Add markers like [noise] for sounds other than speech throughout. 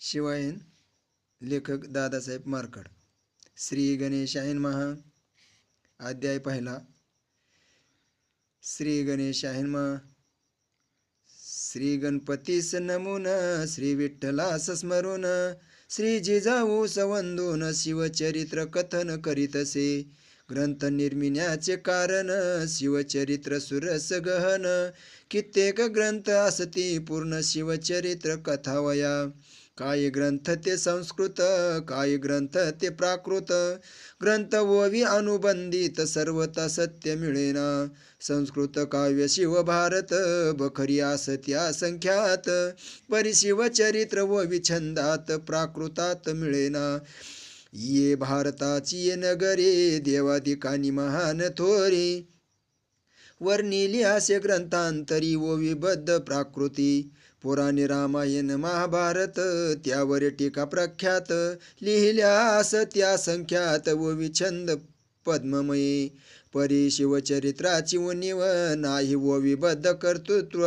शिवायन लेखक दादासाहेब मारकड. श्री गणेशायन महा अध्याय पहिला. श्री गणेशायन महा. श्री गणपतीस नमून श्री विठ्ठलास स्मरून श्री जिजाऊ सवंदून शिवचरित्र कथन करीतसे. ग्रंथ निर्मिण्याचे कारण शिवचरित्र सुरस गहन. कित्येक ग्रंथ असती पूर्ण शिवचरित्र कथावया काही ग्रंथ ते संस्कृत काही ग्रंथ ते प्राकृत. ग्रंथ ओवी अनुबंधित सर्वता सत्य मिळेना. संस्कृत काव्य शिव भारत बखरी असत्या संख्यात. परी शिवचरित्र ओवी छंदात प्राकृतात मिळेना. ये भारताची ये नगरे देवाधिकानी महान थोरी. वर्णिली असे ग्रंथांतरी ओविबद्ध विबद्ध प्राकृती. पुराणे रामायण महाभारत त्यावर टीका प्रख्यात. लिहिल्या असत्या संख्यात व विछंद पद्ममयी. परी शिवचरित्राची उनिव नाही व विबद्ध कर्तृत्व.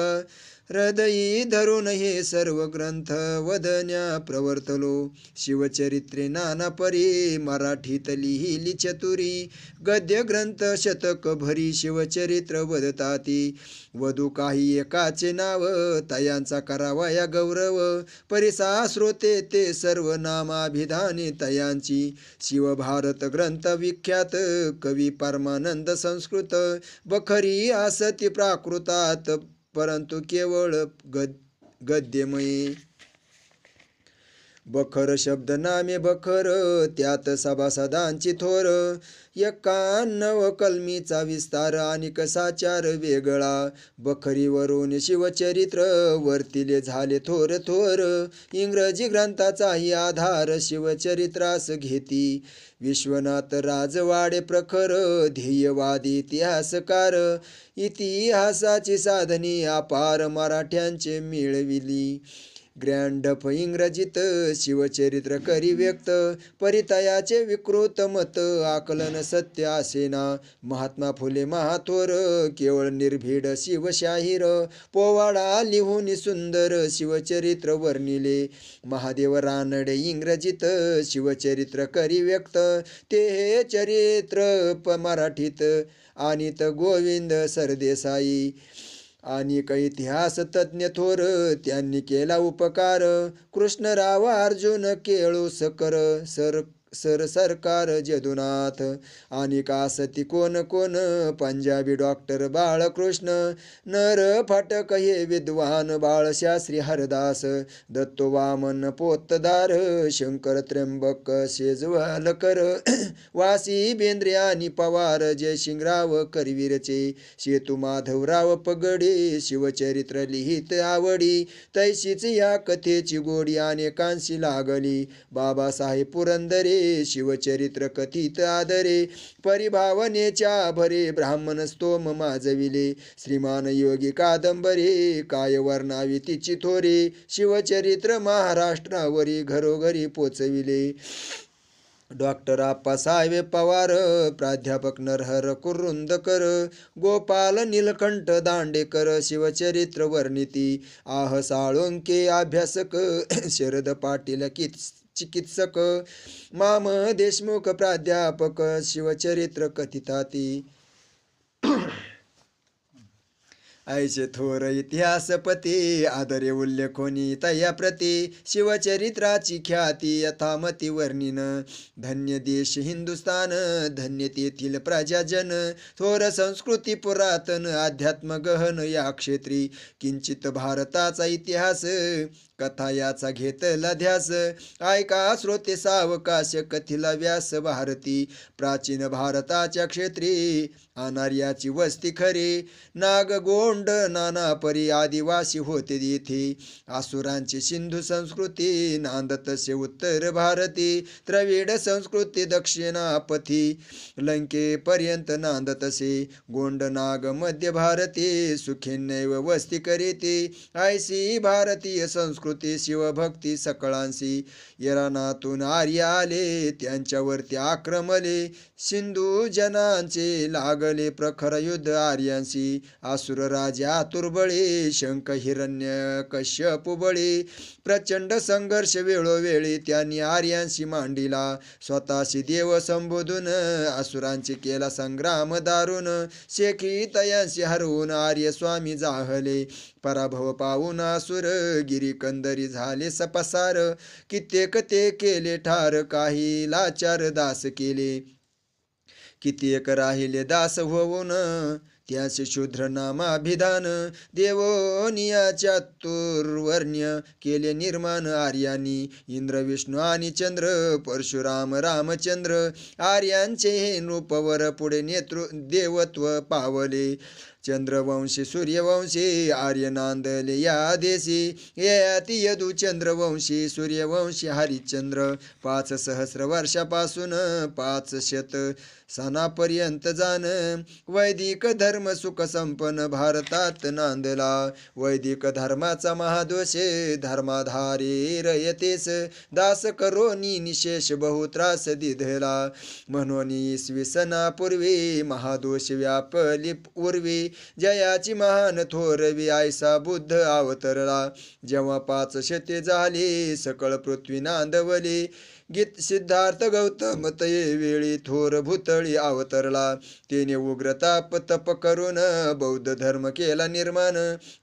हृदयी धरून हे सर्व ग्रंथ वदन्या प्रवर्तलो. शिवचरित्रे नाना परी मराठीत लिहिली चतुरी. गद्य ग्रंथ शतक भरी शिवचरित्र वदताती. वधू काही एकाचे नाव तयांचा करावा या गौरव. परिसा श्रोते ते सर्व नामाभिधाने तयांची. शिवभारत ग्रंथ विख्यात कवी परमानंद संस्कृत. बखरी आसती प्राकृतात परंतु केवळ गद गद्यमयी बखर शब्द नामे बखर त्यात सभासदांची थोर. एकाण्णव कलमीचा विस्तार आणि कसाचार वेगळा. बखरीवरून शिवचरित्र वर्तिले झाले थोर थोर. इंग्रजी ग्रंथाचाही आधार शिवचरित्रास घेती. विश्वनाथ राजवाडे प्रखर ध्येयवादी इतिहासकार. इतिहासाची साधने अपार मराठ्यांचे मिळविली. ग्रँडफ इंग्रजीत शिवचरित्र करी व्यक्त परितयाचे विकृत मत आकलन सत्य असेना. महात्मा फुले महाथोर केवळ निर्भीड शिवशाहीर. पोवाडा लिहून सुंदर शिवचरित्र वर्णिले. महादेव रानडे इंग्रजीत शिवचरित्र करी व्यक्त ते हे चरित्र प मराठीत. आणि गोविंद सरदेसाई. आणि इतिहास तज्ञ थोर त्यांनी केला उपकार. Krishnarao Arjun Keluskar sir sir Sarkar Jadunath. आणि कासती कोण कोण? पंजाबी डॉक्टर बाळकृष्ण. नर फाटक हे विद्वान बाळशास्त्री हरदास. दत्तो वामन पोतदार. शंकर त्र्यंबक शेजवालकर वासी बेंद्रे आणि पवार जयसिंगराव करवीरचे. सेतू माधवराव पगडे. शिवचरित्र लिहित आवडी. तैशीच या कथेची गोडी अनेकांशी लागली. बाबासाहेब पुरंदरे. शिवचरित्र कथित आदरे परिभावनेच्या भरे ब्राह्मण स्तोम माजविले. श्रीमान योगी कादंबरे काय वर्णावी तिची थोरे शिवचरित्र महाराष्ट्रावरी घरोघरी पोचविले. डॉक्टर आप्पासाहेब पवार प्राध्यापक नरहर कुरुंदकर गोपाल नीलकंठ दांडेकर शिवचरित्र वर्णिती आह साळुंके अभ्यासक [coughs] शरद पाटील कित चिकित्सक माम देशमुख प्राध्यापक शिवचरित्र कथिताती. ऐसे थोर इतिहासपती आदरे उल्लेखोनी तया प्रती शिवचरित्राची ख्याती यथामती वर्णिन। धन्य देश हिंदुस्तान धन्य तेथील प्रजाजन थोर संस्कृती पुरातन अध्यात्म गहन या क्षेत्री किंचित भारताचा इतिहास कथा याचा घेतला ध्यास. ऐका श्रोते सावकाश कथिला व्यास भारती. प्राचीन भारताच्या क्षेत्री अनार्याची वस्ती खरी. नाग गोंड नाना परी आदिवासी होते येथे. आसुरांची सिंधू संस्कृती नांदतसे उत्तर भारती. द्रविड संस्कृती दक्षिणापथी. लंकेपर्यंत नांदतसे गोंड नाग मध्य भारती. सुखिनैव वस्ती करीती. ऐसी भारतीय संस्कृती शिवभक्ती सकळांशी. इराणातून आर्य आले त्यांच्यावरती आक्रमले. सिंधू जनांचे लागले प्रखर युद्ध आर्यांशी. आसुर राजा तुर्बळे शंख हिरण्य कश्यप प्रचंड संघर्ष वेळोवेळी त्यांनी आर्यांशी मांडिला. स्वतःशी देव संबोधून असुरांची केला संग्राम दारुण. शेखी तयांशी हरवून आर्य स्वामी जाहले. पराभव पावून असुर गिरी कंदरी झाले सपसार. कित्येक ते केले ठार काही लाचार दास केले. कित्येक राहिले दास होऊन त्याचे शूद्र नामाभिधान. देवोनिया तुर्वर्ण्य केले निर्माण आर्यांनी. इंद्र विष्णू आणि चंद्र परशुराम रामचंद्र. आर्यांचे हे नृपवर पुढे नेतृ देवत्व पावले. चंद्रवंशी सूर्यवंशी आर्य नांदले या देशी ययाती यदू चंद्रवंशी सूर्यवंशी हरिश्चंद्र पाच सहस्र वर्षापासून पाच शत सणापर्यंत जाण. वैदिक धर्म सुख संपन्न भारतात नांदला. वैदिक धर्माचा महादोषे धर्माधारे रयतेस. दास करोनी निशेष बहु त्रास दिधला. म्हणून इसवी सणापूर्वी महादोष व्यापली उर्वी जयाची महान थोरवी आयसा बुद्ध अवतरला. जेव्हा पाच शते झाली सकळ पृथ्वी नांदवली. गीत सिद्धार्थ गौतम तये वेळी थोर भूतळी अवतरला. तिने उग्रताप तप करून बौद्ध धर्म केला निर्माण.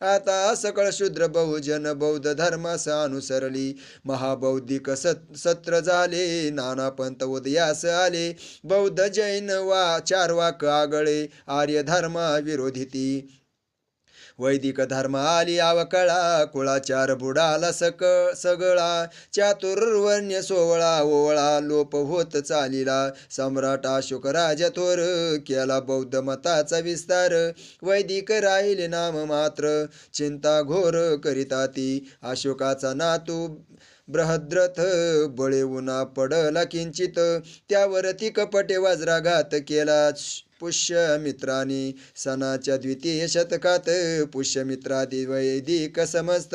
आता सकळ शूद्र बहुजन बौद्ध धर्मास अनुसरली. महाबौद्धिक सत सत्र झाले नाना पंत उदयास आले. बौद्ध जैन वा चार वाक आगळे आर्य धर्मा विरोधिती वैदिक धर्म आली आवकळा कुळाचार बुडाला सक सगळा. चातुर्वर्ण्य सोवळा ओवळा लोप होत चालिला. सम्राट अशोक राजा थोर केला बौद्ध मताचा विस्तार. वैदिक राहिले नाम मात्र चिंता घोर करिता ती. अशोकाचा नातू बृहद्रथ बळे उन्हा पडला किंचित. त्यावर ती कपटे वज्राघात केला. पुष्यमित्राने सणाच्या द्वितीय शतकात पुष्यमित्रादी वैदिक समस्त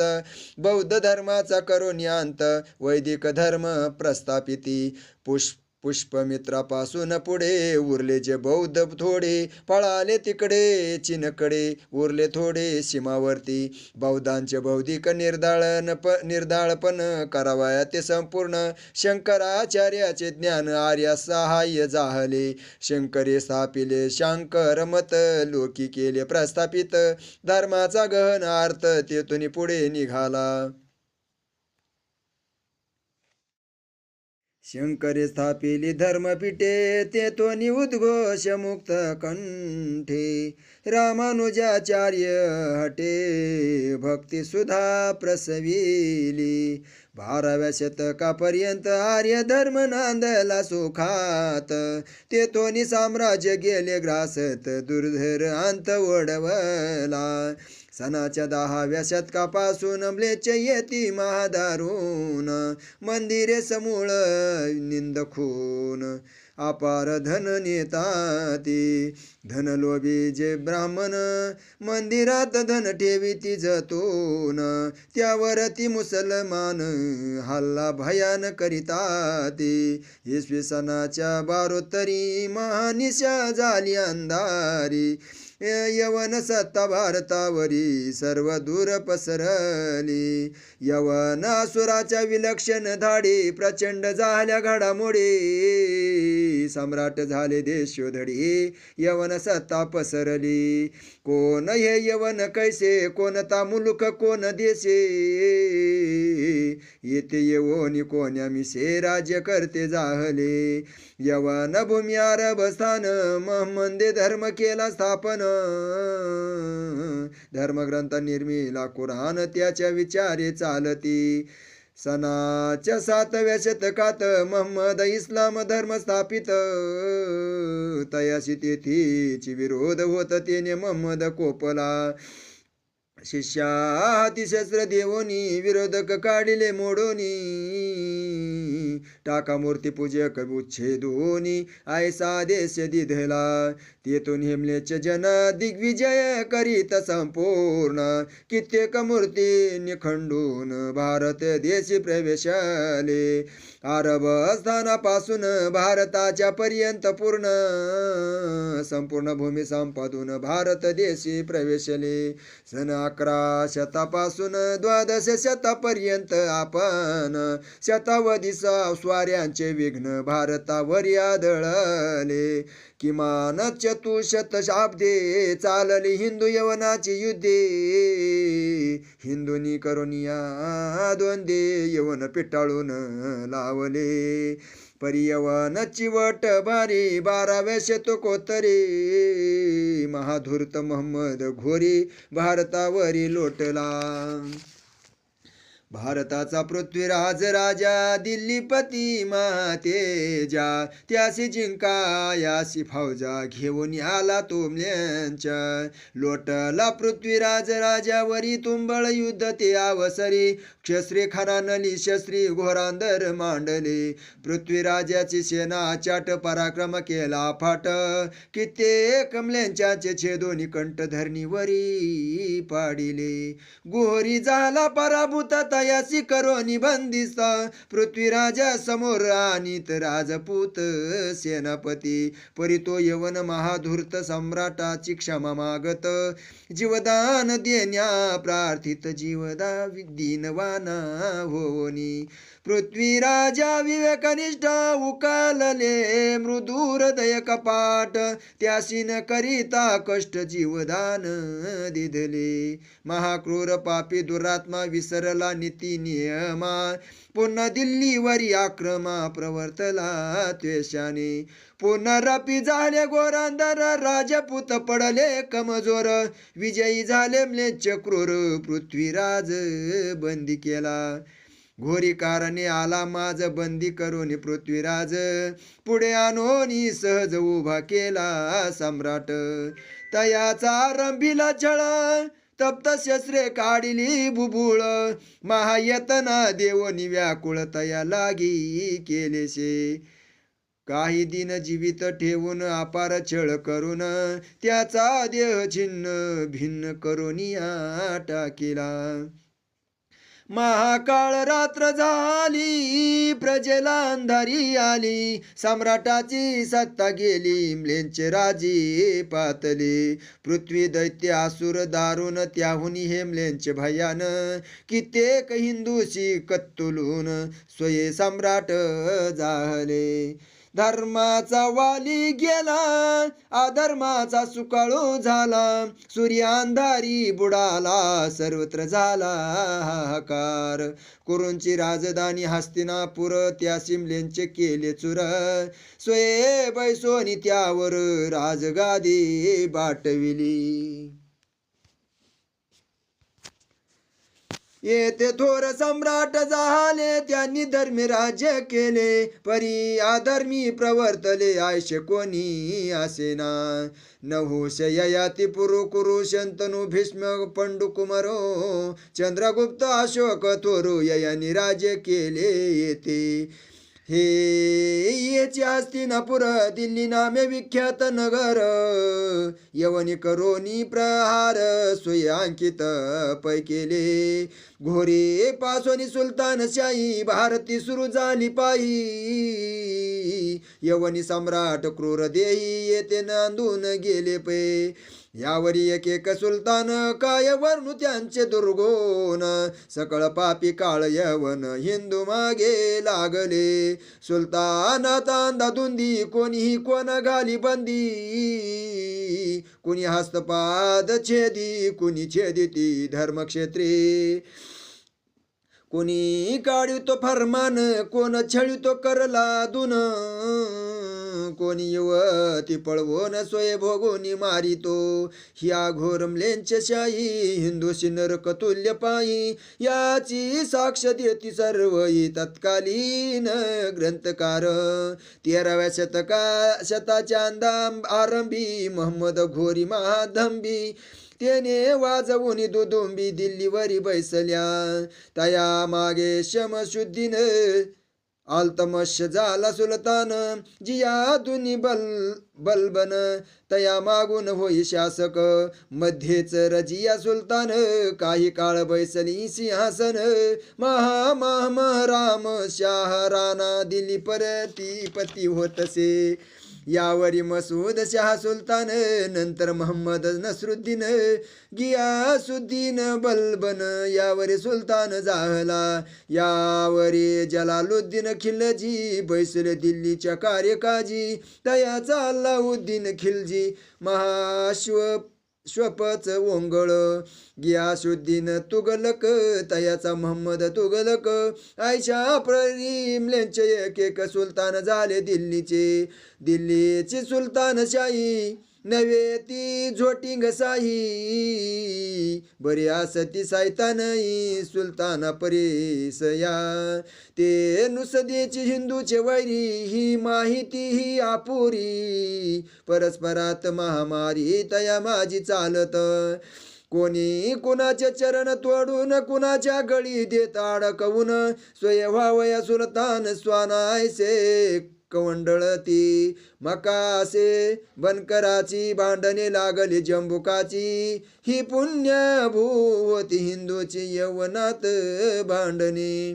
बौद्ध धर्माचा करून अंत वैदिक धर्म प्रस्थापिती. पुष्प पुष्पमित्रापासून पुढे उरले जे बौद्ध थोडे पळाले तिकडे चीनकडे उरले थोडे सीमावर्ती. बौद्धांचे बौद्धिक निर्धाळन प निर्धाळपण करावया ते संपूर्ण. शंकराचार्याचे ज्ञान आर्या सहाय्य जाहले. शंकरे स्थापिले शंकर मत लोकी केले प्रस्थापित. धर्माचा गहन अर्थ तेथून पुढे निघाला. शंकरे स्थापिली धर्मपीठे ते तो निउद्घोष मुक्त कंठे. रामानुजाचार्य हटे भक्ती सुधा प्रसविली. बाराव्या शतकापर्यंत आर्य धर्म नांदला सुखात. तेथोनी साम्राज्य गेले ग्रासत दुर्धर अंत ओढवला. सणाच्या दहाव्या शतकापासून म्लेच येती महादारून. मंदिरे समूळ निंदखून. अपार धन नेताती. धनलोभी जे ब्राह्मण. मंदिरात धन ठेवी ती जतून. त्यावर ती मुसलमान हल्ला भयान करीताती. इसवी सणाच्या बारोत्तरी महानिशा झाली अंधारी. यवन सत्ता भारतावरी सर्व दूर पसरली. यवन असुराच्या विलक्षण धाडी प्रचंड झाल्या घडामोडी. सम्राट झाले देशोधडी यवन सत्ता पसरली. कोण हे यवन कैसे? कोणता मुलुक? कोण देशे? येथे येवोनी कोण्या मिसे राज्य करते जाहले. यवन भूमी अरब स्थान. महमंदे धर्म केला स्थापन. धर्मग्रंथ निर्मिला कुराण. त्याच्या विचारे चालती. सणाच्या सातव्या शतकात महम्मद इस्लाम धर्म स्थापित. तयाशी तेथीची विरोध होत तेने महम्मद कोपला. शिष्या हाती देवोनी विरोधक काढिले मोडोनी टाका मूर्ती पूजक उच्छेदोनी आयसा देश दिधला. तेथून हिमलेचे जन दिग्विजय करीत संपूर्ण कित्येक मूर्ती निखंडून भारत देशी प्रवेशले. अरब स्थानापासून भारताच्या पर्यंत पूर्ण संपूर्ण भूमी संपादून भारत देशी प्रवेशले. सन अकरा शतापासून द्वादश शतापर्यंत आपण शतावधी स्वाऱ्यांचे विघ्न भारतावर आदळले किमान चतुशत शाब्दे चालली हिंदू यवनाची युद्धे. हिंदूनी करुनिया द्वंदे यवन पिटाळून लावले. परियवन चिवट बारी बाराव्या शतकोत्तरे महाधूर्त मोहम्मद घोरी भारतावरी लोटला. भारताचा पृथ्वीराज राजा दिल्लीपती मातेजा. त्यासी जिंकायासी फौजा घेऊन आला तुमल्यांच्या लोटला पृथ्वीराज राजावरी तुंबळ युद्ध ते अवसरी क्षस्त्री खरानली शस्त्री घोरांदर मांडले. पृथ्वीराजाची सेना चाट पराक्रम केला फाट. कित्येक कमल्यांच्या छेदोनी कंठधरणीवरी पाडिले. गोरी झाला पराभूत यासी करो बंदिस्त पृथ्वीराजा समोर आणित राजपूत सेनापती. परितो यवन महाधूर्त सम्राटाची क्षमा मागत जीवदान देण्या प्रार्थित जीवदा दीनवाना होनी. पृथ्वीराजा विवेकनिष्ठ उकालले मृदुरदय कपाट त्यासीन करिता कष्ट जीवदान दिधले. महाक्रूर पापी दुरात्मा विसरला नीती नियमा पुन्हा दिल्लीवरी आक्रमा प्रवर्तला त्वेषाने. पुनरपी झाले गोरांधर राजपूत पडले कमजोर विजयी झाले म्लेच्छ क्रूर पृथ्वीराज बंदी केला. घोरी कारणे आला माझ बंदी करून पृथ्वीराज. पुढे आणोनी सहज उभा केला सम्राट. तयाचा रंभीला छळ तप्त शस्त्रे काढिली बुबुळ. महायतना देवनी व्याकुळ तया लागी केलेसे काही दिन जीवित ठेवून अपार छळ करून त्याचा देह छिन्न भिन्न करोनिया टाकिला. महाकाळ रात्र झाली प्रजेला अंधारी आली सम्राटाची सत्ता गेली म्लेंचे राजी पातले. पृथ्वी दैत्य दारून दारुण त्याहुनी हेमलेंचे भयान कित्येक हिंदूशी कत्तुलून स्वये सम्राट झाले. धर्माचा वाली गेला अधर्माचा सुकाळू झाला सूर्यांधारी बुडाला सर्वत्र झाला हाकार कुरूंची राजधानी हस्तिनापुर त्या सिमलेंचे केले चुर. स्वये बैसोनी त्यावर राजगादी बाटविली. येथे थोर सम्राट झाले त्यांनी धर्मी राज्य केले. परी आधर्मी प्रवर्तले आयशे कोणी असेना. नहुष ययाती पुरु कुरु शंतनु भीष्म पंडुकुमरो. चंद्रगुप्त अशोक थोरू ययानी राज्य केले येते. हे येचे हस्तिनापुर दिल्ली नामे विख्यात नगर. यवनी करोनी प्रहार सोय अंकित पै केले. घोरे पासोनी सुलतानशाही भारती सुरू झाली पायी. यवनी सम्राट क्रूर देही येते नांदून गेले पै. यावरी एक एक सुलतान काय वर्णू त्यांचे दुर्गोन सकळ पापी काळ यवन हिंदू मागे लागले. सुलतानात अंधाधुंदी कोणीही कोण घाली बंदी. कुणी हस्तपाद छेदी कुणी छेदिती धर्मक्षेत्री. कोणी काढितो फरमान कोण छळितो करला दुन कोणी युवती पळवून सोय भोगून मारितो. ह्या घोरमलेंचे शाही हिंदूशी नरक तुल्य पायी. याची साक्ष देती सर्व तत्कालीन ग्रंथकार. तेराव्या शतका शताच्या अंदाम आरंभी मोहम्मद घोरी महाधंबी त्याने वाजवून दुदुंबी दिल्लीवरी बैसल्या. तया मागे शमशुद्धीन आलतमश झाला सुलतान जिया दुनी बल बलबन तया मागून होई शासक. मध्येच रजिया सुलतान काही काळ बैसली सिंहासन. महा महा राम शाह राणा दिली परती पती होतसे. यावरी मसूद शाह सुलतान नंतर मोहम्मद नसरुद्दीन गियासुद्दीन बलबन यावरी सुलतान झाला यावरी जलालुद्दीन खिलजी बैसले दिल्लीच्या कार्यकाजी तयाचा अल्लाउद्दीन खिलजी महाश्व श्वपच ओंगळ गियासुद्दीन तुगलक तयाचा मोहम्मद तुगलक. आयशा प्रेमलेंचे एक एक सुलतान झाले दिल्लीचे. दिल्लीची सुलतानशाही नव्हे ती झोटिंग साही बरी असती सायतानई सुलताना परिसया ते नुसदेची हिंदूचे वैरी ही माहिती ही आपुरी परस्परात महामारी तया माझी चालत. कोणी कुणाचे चरण तोडून कुणाच्या गळी देत अडकवून स्वयं व्हावया सुलतान स्वानायसे कवंडळती मकासे बनकराची भांडणे लागली जंबुकाची. ही पुण्य भूवती हिंदूची यवनात भांडणी.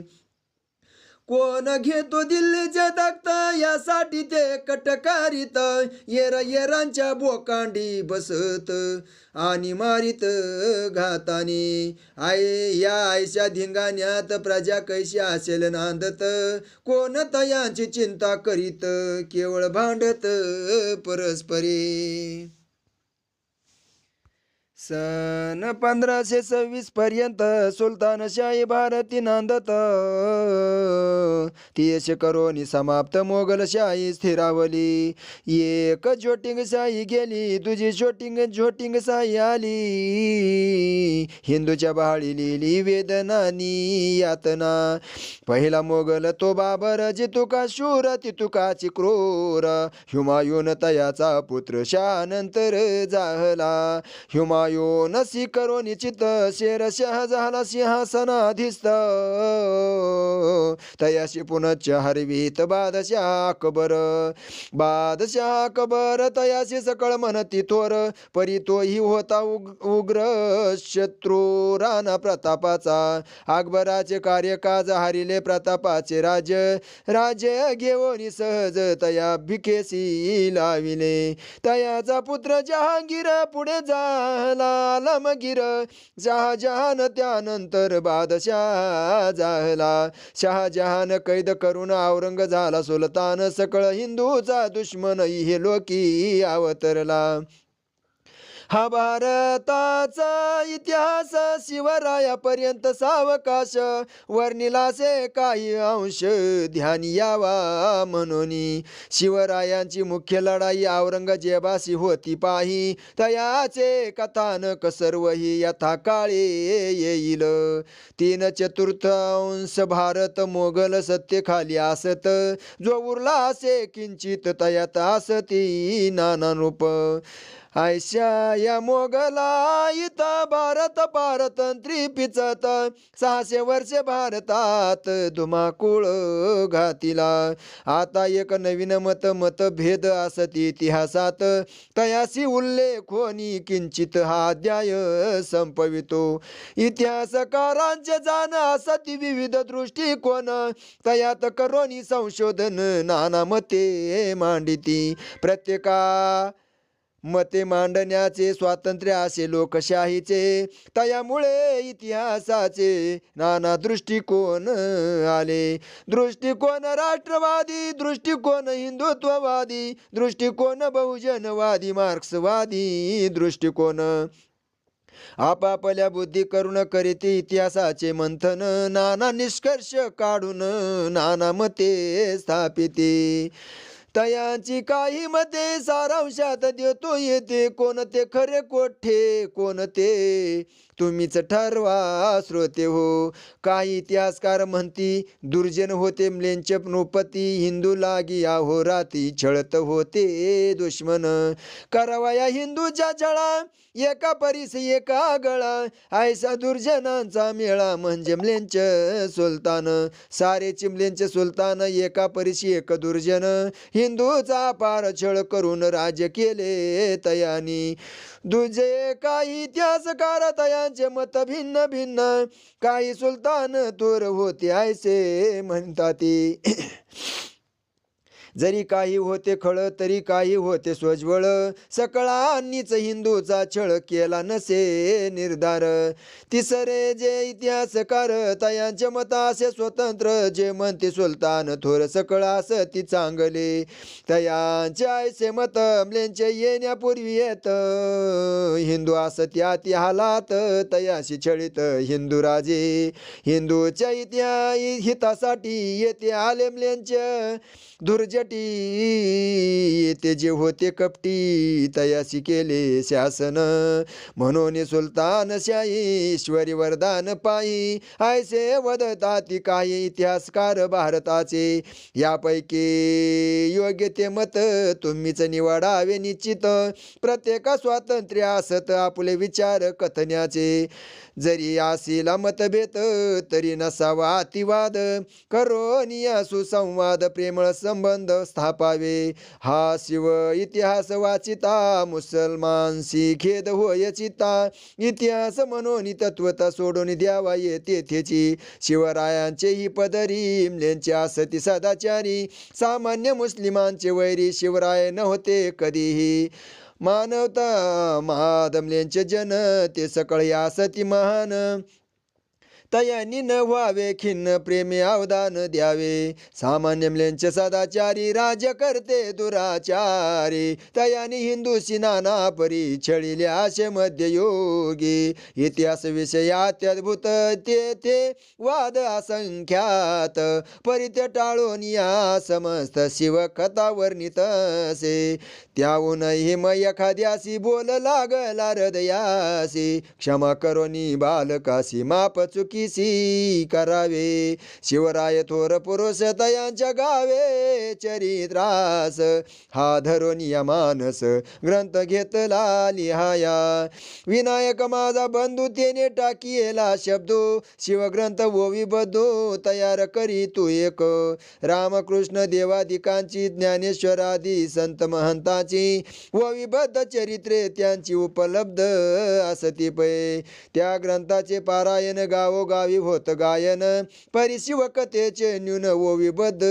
कोण घेतो दिल्लीचे दक्त यासाठी ते कटकारित. येर येरांच्या बोकांडी बसत आणि मारित घातानी. आय या आईच्या धिंगाण्यात प्रजा कैशी असेल नांदत? कोण तयांची चिंता करीत? केवळ भांडत परस्परे. सन पंधराशे सव्वीस पर्यंत सुलतानशाही भारती नांदत. तीस करोनी समाप्त मोगलशाही स्थिरावली. एक जोटिंगशाही गेली तुझी शोटिंग जोटिंगशाही आली. हिंदूच्या बहाळी लिहिली वेदनानी यातना. पहिला मोगल तो बाबर जितुका शूर तितुकाची क्रूर हुमायून तयाचा पुत्र शानंतर जाहला. हुमायून करो निचित शेरशाह झाला सिंहासनाधिस्त। तयाशी पुनश्च हरवीत बादशाह अकबर। बादशाह अकबर तयाशी सकळ म्हणती थोर परी तोही होता उग उग्र शत्रू राणा प्रतापाचा। अकबराचे कार्यकाज हरिले प्रतापाचे राज। राज्य घेऊन सहज तया भिकेसी लाविले। तयाचा पुत्र जहांगीर पुढे झाला। आलमगीर शहाजहान त्यानंतर बादशाह झाला. शहाजहान कैद करून औरंग झाला सुलतान सकळ हिंदूचा दुश्मन हे लोकी अवतरला हा भारताचा इतिहास शिवरायापर्यंत सावकाश. वर्णिलासे काही अंश ध्यान यावा म्हणून. शिवरायांची मुख्य लढाई औरंगजेबाशी होती पाही. तयाचे कथानक सर्वही यथा काळे येईल. तीन चतुर्थांश भारत मोगल सत्तेखाली असत. जो उरला असे किंचित तयात असती नाना रूप आयशा या मोगला इथं भारत पारतंत्री पिचत. सहाशे वर्षे भारतात धुमाकूळ घातिला. आता एक नवीन मत मतभेद असत इतिहासात. तयासी उल्लेख होनी किंचित हा अध्याय संपवितो. इतिहासकारांचे जाण असती विविध दृष्टिकोन. तयात करोनी संशोधन नाना मते मांडिती. प्रत्येका मते मांडण्याचे स्वातंत्र्य असे लोकशाहीचे तयामुळे इतिहासाचे नाना दृष्टिकोन आले. दृष्टिकोन राष्ट्रवादी दृष्टिकोन हिंदुत्ववादी दृष्टिकोन बहुजनवादी मार्क्सवादी दृष्टिकोन. आपापल्या बुद्धी करून करीती इतिहासाचे मंथन नाना निष्कर्ष काढून नाना मते स्थापिते. तयांची काही मते सारांशात देतो येते. कोणते खरे कोठे कोणते तुम्हीच ठरवा श्रोते हो. काही इतिहासकार म्हणती दुर्जन होते म्लेंच नोपती हिंदू लागी आहो राती छळत होते दुश्मन. करावया हिंदूच्या छळा एका परीस एका गळा. ऐसा दुर्जनांचा मेळा म्हणजे म्लेंच सुलतान. सारे चिमलेंचे सुलतान एका परीशी एक दुर्जन. हिंदूचा पार छळ करून राज्य केले तयानी. दुजे काही इतिहासकार तयांचे मत भिन्न भिन्न. काही सुलतान तूर होते ऐसे म्हणतात जरी काही होते खळ तरी काही होते स्वज्वळ. सकळांनीच हिंदूचा छळ केला नसे निर्धार. तिसरे जे इतिहासकार तयांच्या मतासे स्वतंत्र. जे म्हणते सुलतान थोर सकळास ती चांगले. तयांचे ऐसे मत अमलेंचे येण्यापूर्वी येत. हिंदू असत्या ती हालात तयाशी छळीत हिंदू राजे. हिंदूच्या इतिहा हितासाठी येते आलेमलेंच्या धुरजटी येते जे होते कपटी तयासी केले शासन. म्हणून सुलतान शाही ईश्वरी वरदान पायी. ऐसे वदतात काही इतिहासकार भारताचे. यापैकी योग्य ते मत तुम्हीच निवडावे निश्चित. प्रत्येक स्वातंत्र्य असत आपले विचार कथण्याचे. जरी आसीला मतभेद तरी नसावा अतिवाद. करोनिया सुसंवाद प्रेमळ संबंध स्थापावे. हा शिव इतिहास वाचिता. मुसलमानशी खेद होय चिता. इतिहास म्हणून तत्वता सोडून द्यावा येते तेथेची शिवरायांचे ही पदरी इमलेंचे असती सदाचारी. सामान्य मुस्लिमांचे वैरी शिवराय नव्हते कधीही. मानवता महादमलेंचे जन ते सकळ असती महान. तयानी न व्हावे खिन्न प्रेमी अवदान द्यावे. सामान्य म्लेंचे सदाचारी राज करते दुराचारी. तयानी हिंदूशी नाना परी छळिले असे मध्ययोगी. इतिहास विषय अत्यद्भुत तेथे वाद असंख्यात. परित्य टाळून या समस्त शिवकथा वर्णित असे त्याहूनही मग एखाद्याशी बोल लागला हृदयासी क्षमा करोनी बालकासी माप चुकी किसी करावे. शिवराय थोर पुरुष तयांच्या गावे चरित्रास हा धरून मानस ग्रंथ घेतला लिहाया. विनायक माझा बंधू तेने टाकीला शब्दो. शिवग्रंथ ओवी बद्धो तयार करी तू एक. रामकृष्ण देवादिकांची ज्ञानेश्वरादी संत महंताची व विबद्ध चरित्रे त्यांची उपलब्ध असती पै त्या ग्रंथाचे पारायण गावो गावी होत गायन. परिशिव कथेचे न्यून व विबद्ध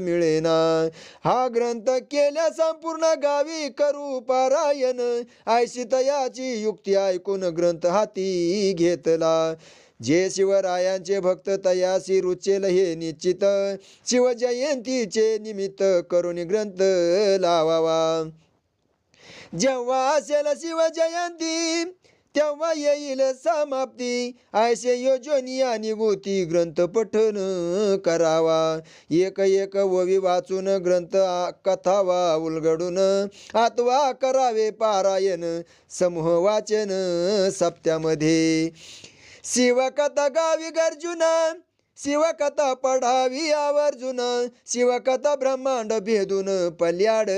मिळेना. हा ग्रंथ केल्या संपूर्ण गावी करू पारायण. ऐशी तयाची युक्ती ऐकून ग्रंथ हाती घेतला. जे शिवरायांचे भक्त तयासी रुचेल हे निश्चित. शिवजयंतीचे निमित्त करून ग्रंथ लावावा. जेव्हा असेल शिवजयंती तेव्हा येईल समाप्ती. ऐसे योजनी आणि गोती ग्रंथ पठन करावा. एक एक ववी वाचून ग्रंथ कथावा उलगडून आत्वा करावे पारायण समूह वाचन सप्त्यामध्ये. शिवकथा गावी गर्जुना शिवकथा पढावी आवर्जून शिवकथा ब्रह्मांड भेदून पल्याड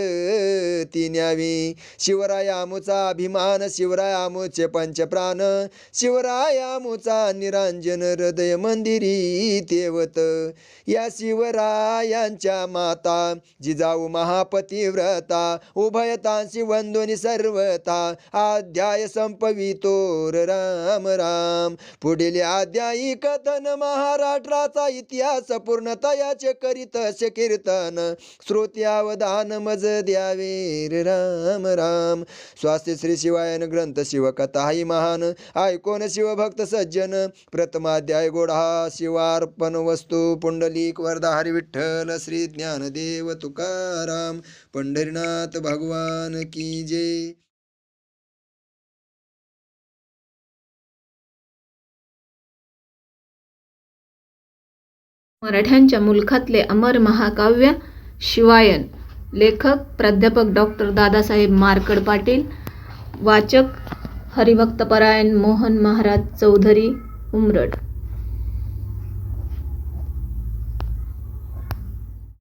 ती न्यावी शिवरायामुचा अभिमान शिवरायामुचे पंच पंचप्राण शिवरायामुचा निरांजन हृदय मंदिरी तेवत. या शिवरायांच्या माता जिजाऊ महापतिव्रता उभयतांशी वंदोनी सर्वता अध्याय संपवितोर राम राम. पुढील अध्यायी कथन महाराष्ट्र शास्त्राचा इतिहास पूर्णतयाचे करीत असे कीर्तन. श्रोत्यावधान मज द्यावे राम राम. स्वास्थ्य श्री शिवायन ग्रंथ शिवकथा ही महान. ऐकोन शिवभक्त सज्जन. प्रथमाध्याय गोडा. शिवार्पण वस्तू पुंडलिक वरदा हरी विठ्ठल श्री ज्ञानदेव तुकाराम. पंढरीनाथ भगवान की जय. मराठ्यांच्या मुलखातले अमर महाकाव्य शिवायन. लेखक प्राध्यापक डॉक्टर दादासाहेब मारकड पाटील. वाचक हरिभक्तपरायण मोहन महाराज चौधरी उमरड.